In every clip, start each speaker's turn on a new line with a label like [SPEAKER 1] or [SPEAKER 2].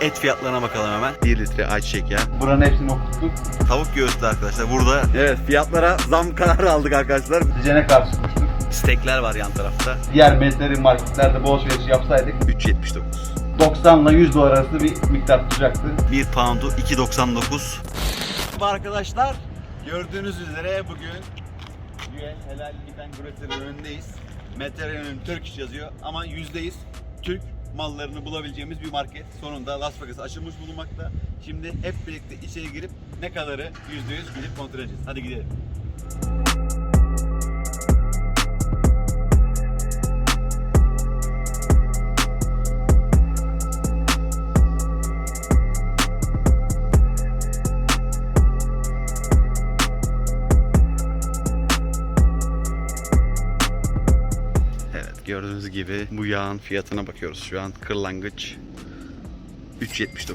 [SPEAKER 1] et fiyatlarına bakalım hemen. 1 litre ayçiçek yağı.
[SPEAKER 2] Buranın hepsini okuttuk.
[SPEAKER 1] Tavuk göğüslü arkadaşlar. Burada evet fiyatlara zam kararı aldık arkadaşlar.
[SPEAKER 2] Dicene karşı çıkmıştık.
[SPEAKER 1] Steakler var yan tarafta.
[SPEAKER 2] Diğer metleri marketlerde bol alışveriş yapsaydık
[SPEAKER 1] 3.79.
[SPEAKER 2] 90 ile 100 dolar arası bir miktar tutacaktı.
[SPEAKER 1] 1 poundu 2.99. Bu arkadaşlar gördüğünüz üzere bugün Güel Helal Giden Grocery'nin önündeyiz. Meteor'un Turkish yazıyor ama %100 Türk mallarını bulabileceğimiz bir market. Sonunda Las Vegas açılmış bulunmakta. Şimdi hep birlikte içeri girip ne kadarı %100 gidip kontrol edeceğiz. Hadi gidelim. Gördüğünüz gibi bu yağın fiyatına bakıyoruz. Şu an kırlangıç 3.79.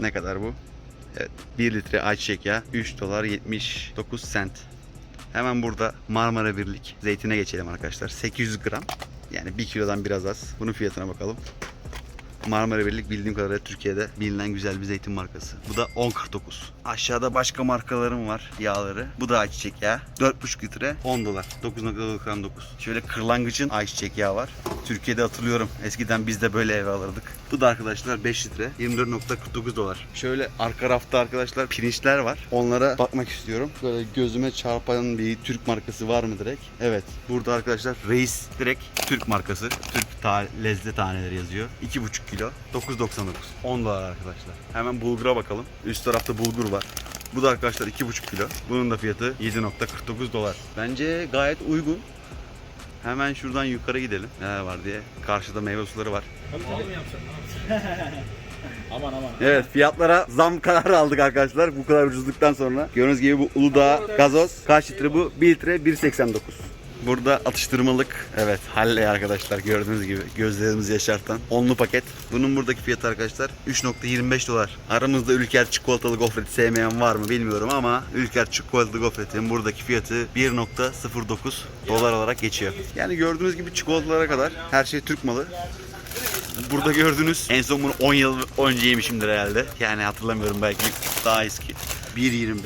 [SPEAKER 1] Ne kadar bu? Evet 1 litre ayçiçek yağı 3 dolar 79 sent. Hemen burada Marmara Birlik zeytine geçelim arkadaşlar. 800 gram. Yani 1 kilodan biraz az. Bunun fiyatına bakalım. Marmara Birlik bildiğim kadarıyla Türkiye'de bilinen güzel bir zeytin markası. Bu da 10.49. Aşağıda başka markalarım var yağları. Bu da ayçiçek yağı. 4.5 litre 10 dolar. 9.99. Şöyle kırlangıcın ayçiçek yağı var. Türkiye'de hatırlıyorum. Eskiden biz de böyle eve alırdık. Bu da arkadaşlar 5 litre 24.49 dolar. Şöyle arka rafta arkadaşlar pirinçler var. Onlara bakmak istiyorum. Böyle gözüme çarpan bir Türk markası var mı direkt? Evet. Burada arkadaşlar Reis direkt Türk markası. Türk ta lezzet taneleri yazıyor. 2,5 kilo 9.99. 10 dolar arkadaşlar. Hemen bulgura bakalım. Üst tarafta bulgur var. Bu da arkadaşlar 2,5 kilo. Bunun da fiyatı 7.49 dolar. Bence gayet uygun. Hemen şuradan yukarı gidelim. Ne var diye. Karşıda meyve suları var.
[SPEAKER 3] Aman aman.
[SPEAKER 1] Evet fiyatlara zam kararı aldık arkadaşlar bu kadar ucuzluktan sonra. Gördüğünüz gibi bu Uludağ gazoz kaç litre bu? 1 litre 1.89. Burada atıştırmalık evet halle arkadaşlar gördüğünüz gibi gözlerimizi yaşartan onlu paket. Bunun buradaki fiyatı arkadaşlar 3.25 dolar. Aramızda Ülker çikolatalı gofret sevmeyen var mı bilmiyorum ama Ülker çikolatalı gofretin buradaki fiyatı 1.09 dolar olarak geçiyor. Yani gördüğünüz gibi çikolatalara kadar her şey Türk malı. Burada gördüğünüz en son bunu 10 yıl önce yemişimdir herhalde. Yani hatırlamıyorum belki daha eski. 1.25.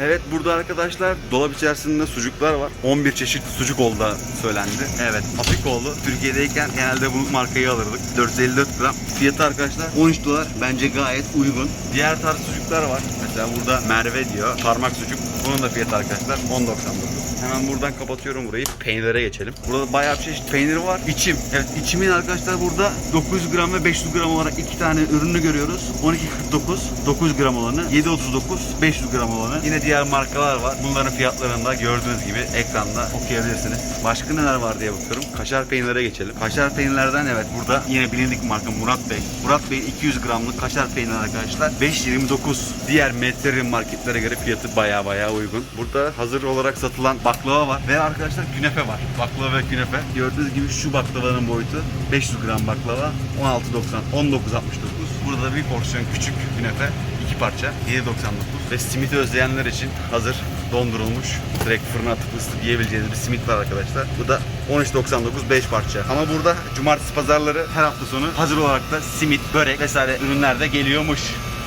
[SPEAKER 1] Evet burada arkadaşlar dolap içerisinde sucuklar var. 11 çeşit sucuk olduğu söylendi. Evet Afikoğlu. Türkiye'deyken genelde bu markayı alırdık. 454 gram. Fiyatı arkadaşlar 13 dolar. Bence gayet uygun. Diğer tarz sucuklar var. Mesela burada Merve diyor. Parmak sucuk. Bunun da fiyatı arkadaşlar 10.99. Hemen buradan kapatıyorum burayı. Peynirlere geçelim. Burada bayağı bir çeşit peynir var. İçim. Evet içimin arkadaşlar burada 900 gram ve 500 gram olarak iki tane ürünü görüyoruz. 12.49 900 gram olanı, 7.39 500 gram olanı. Yine diğer markalar var. Bunların fiyatlarını da gördüğünüz gibi ekranda okuyabilirsiniz. Başka neler var diye bakıyorum. Kaşar peynirlere geçelim. Kaşar peynirlerden evet burada yine bilindik marka Murat Bey. Murat Bey'in 200 gramlık kaşar peyniri arkadaşlar 5.29. Diğer metrerin marketlere göre fiyatı baya baya uygun. Burada hazır olarak satılan baklava var ve arkadaşlar künefe var. Baklava ve künefe. Gördüğünüz gibi şu baklavanın boyutu 500 gram baklava 16.90 19.69. Burada bir porsiyon küçük künefe iki parça 7.99 ve simiti özleyenler için hazır dondurulmuş direkt fırına atıp ısıtıp yiyebileceğiniz bir simit var arkadaşlar. Bu da 13.99 5 parça. Ama burada cumartesi pazarları her hafta sonu hazır olarak da simit, börek vesaire ürünler de geliyormuş.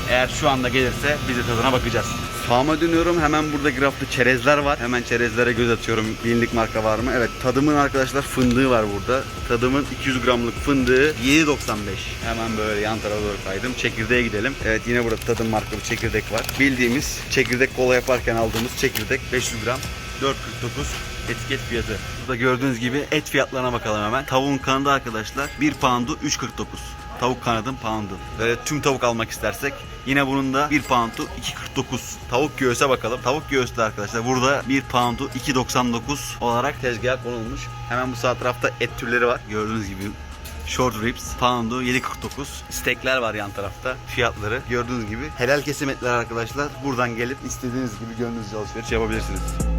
[SPEAKER 1] Eğer şu anda gelirse biz de tadına bakacağız. Sağıma dönüyorum. Hemen burada grafta çerezler var. Hemen çerezlere göz atıyorum. Bilindik marka var mı? Evet. Tadımın arkadaşlar fındığı var burada. Tadımın 200 gramlık fındığı 7.95. Hemen böyle yan tarafa doğru kaydım. Çekirdeğe gidelim. Evet yine burada tadım marka çekirdek var. Bildiğimiz çekirdek kola yaparken aldığımız çekirdek 500 gram 4.49 etiket fiyatı. Burada gördüğünüz gibi et fiyatlarına bakalım hemen. Tavuğun kanadı arkadaşlar 1 poundu 3.49. Tavuk kanadın poundu. Böyle tüm tavuk almak istersek yine bunun da 1 poundu 2.49. Tavuk göğüse bakalım. Tavuk göğüs de arkadaşlar burada 1 poundu 2.99 olarak tezgaha konulmuş. Hemen bu sağ tarafta et türleri var. Gördüğünüz gibi Short ribs poundu 7.49. Steakler var yan tarafta. Fiyatları gördüğünüz gibi. Helal kesim etler arkadaşlar. Buradan gelip istediğiniz gibi gönlünüzce alışveriş yapabilirsiniz.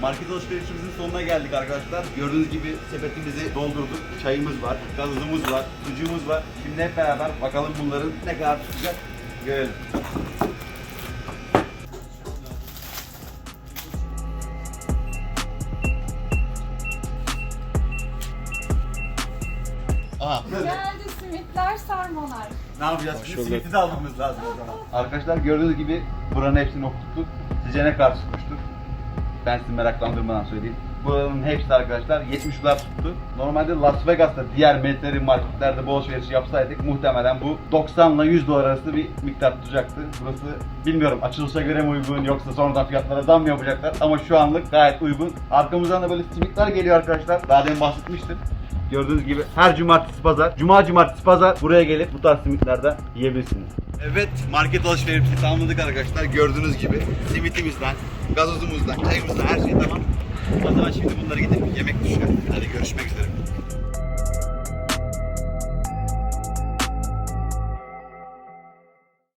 [SPEAKER 1] Market alışverişimizin sonuna geldik arkadaşlar. Gördüğünüz gibi sepetimizi doldurduk. Çayımız var, gazozumuz var, sucuğumuz var. Şimdi hep beraber bakalım bunların ne kadar tutacak görelim. Aha.
[SPEAKER 4] Geldi simitler sarmalar. Ne yapacağız? Şimdi simiti de almamız lazım o zaman.
[SPEAKER 1] Arkadaşlar gördüğünüz gibi buranın hepsini okuttuk. Sizce ne kadar tutmuştur? Ben sizi meraklandırmadan söyleyeyim. Buranın hepsi arkadaşlar 70 dolar tuttu. Normalde Las Vegas'ta diğer metleri marketlerde bol alışveriş yapsaydık muhtemelen bu 90 ile 100 dolar arası bir miktar tutacaktı. Burası bilmiyorum açılışa göre mi uygun yoksa sonradan fiyatlara zam mı yapacaklar ama şu anlık gayet uygun. Arkamızdan da böyle simitler geliyor arkadaşlar. Daha demin bahsetmiştim. Gördüğünüz gibi her cumartesi pazar, cuma cumartesi pazar buraya gelip bu tarz simitlerden yiyebilirsiniz.
[SPEAKER 4] Evet market alışverişimizi tamamladık arkadaşlar. Gördüğünüz gibi simitimizden, gazozumuzdan, çayımızdan her şey tamam. O zaman şimdi bunları gidip yemek düşüyor. Hadi görüşmek üzere.